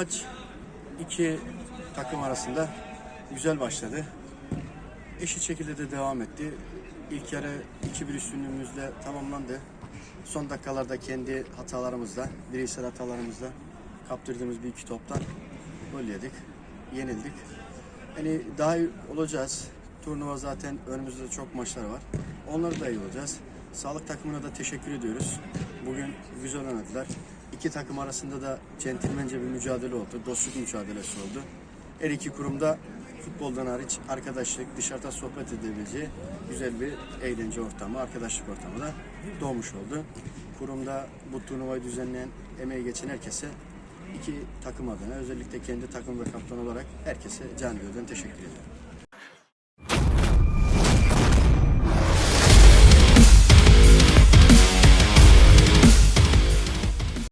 Maç iki takım arasında güzel başladı. Eşit şekilde de devam etti. İlk yarı 2-1 üstünlüğümüzle tamamlandı. Son dakikalarda kendi hatalarımızla, bireysel hatalarımızla kaptırdığımız bir iki toptan gol yedik. Yenildik. Yani daha iyi olacağız. Turnuva zaten önümüzde çok maçlar var. Onları da iyi olacağız. Sağlık takımına da teşekkür ediyoruz. Bugün güzel oynadılar. İki takım arasında da centilmence bir mücadele oldu. Dostluk mücadelesi oldu. Her iki kurumda futboldan hariç arkadaşlık, dışarıda sohbet edebileceği güzel bir eğlence ortamı, arkadaşlık ortamı da doğmuş oldu. Kurumda bu turnuvayı düzenleyen, emeği geçen herkese iki takım adına özellikle kendi takım ve kaptan olarak herkese canı gönülden teşekkür ederim.